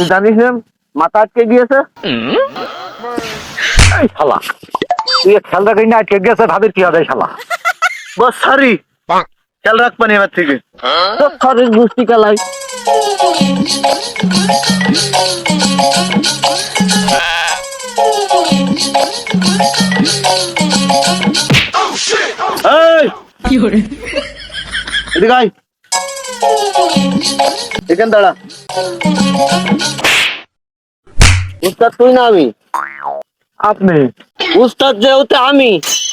তুই জানিস না মাথা আটকে গিয়েছে? এই শালা তুই খেয়াল রাখিস না আটকে গেছে ভাবির কি হবে শালা। Boss sorry. খেয়াল রাখবেন এবার থেকে। তো শরীর গুষ্টি কালাই। এই! এদিকে আয়। এখানে দাঁড়া উস্তাদ তুই না আমি আপনি উস্তাদ যেহেতু আমি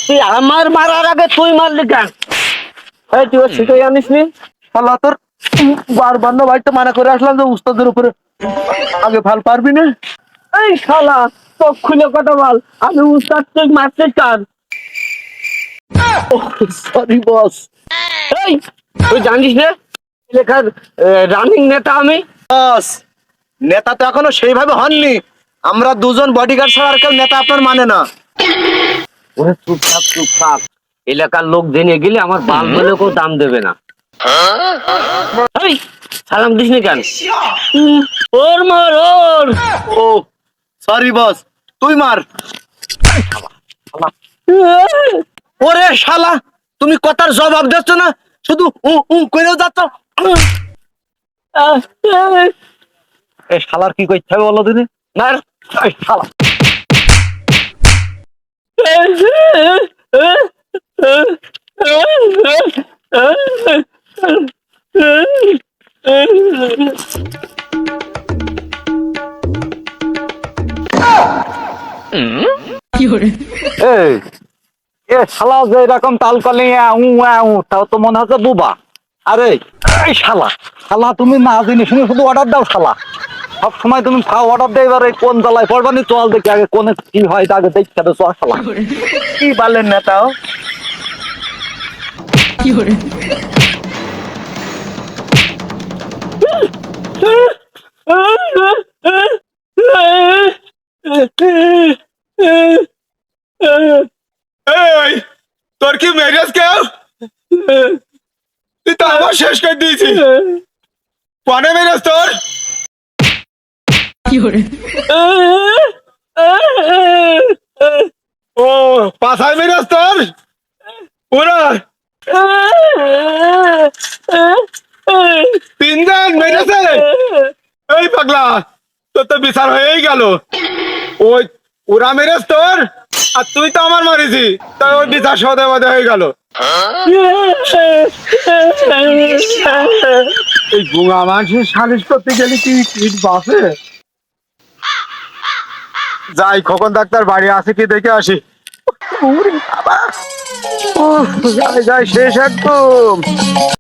তুই আমার মারার আগে তুই মারলি কেন এই তুই ওর শিখে জানিস নি শালা তোর বারবার না বাড়িতে মানা করে আসলাম যে উস্তাদের উপরে আগে ভালো পারবি না এই শালা চোখ খুলে কথা বল আমি উস্তাদ তুই মারতে চান সরি বস এই তুই জানিস না লেখার রানিং নেতা আমি। বস নেতা তো এখনও সেইভাবে হননি। আমরা দুজন বডিগার্ড ছাড়া আর কেউ নেতা আপনার মানে না। ওরে চুপ থাক চুপ থাক এলাকার লোক জেনে গেলে আমার বাল বলে কেউ দাম দেবে না। সালাম দিস নি কেন? ওর মার ওর। ও সরি বস তুই মার। ওরে শালা তুমি কথার জবাব দিচ্ছ না? শুধু উ উ করেও যাচ্ছ? এই শালার কি করতে হবে বলো মার এই শালা। এ শালা যে এরকম তাল উ, তাও তো মনে হচ্ছে বুবা। আরে এই শালা। শালা তুমি না জিনিস শুনে শুধু অর্ডার দাও শালা। সব সময় তুমি খাও অর্ডার দেয় এবারে কোন জ্বালায় পড়বানি চল দেখি আগে কোনে কি হয় আগে দেখতে হবে চল শালা। কি বলেন নেতাও এই তোর কি মেজাজ কেউ? তুই তো আবার শেষ করে দিয়েছি কনে মেজাজ তোর। ও পাশায় মেজাজ তোর। পুরো। তিনজন মেরেছে। এই পাগলা তোর তো বিচার হয়েই গেল। ওই ওরা মেরেছ তোর। আর তুই তো আমার মারিছি। তাই ওই বিচার সদে হয়ে গেল। এই গুঙা মানুষের সালিশ করতে গেলে কি ইট বাসে যাই, খোকন ডাক্তার বাড়ি আছে কি দেখে আসি। যাই যাই, শেষ একদম।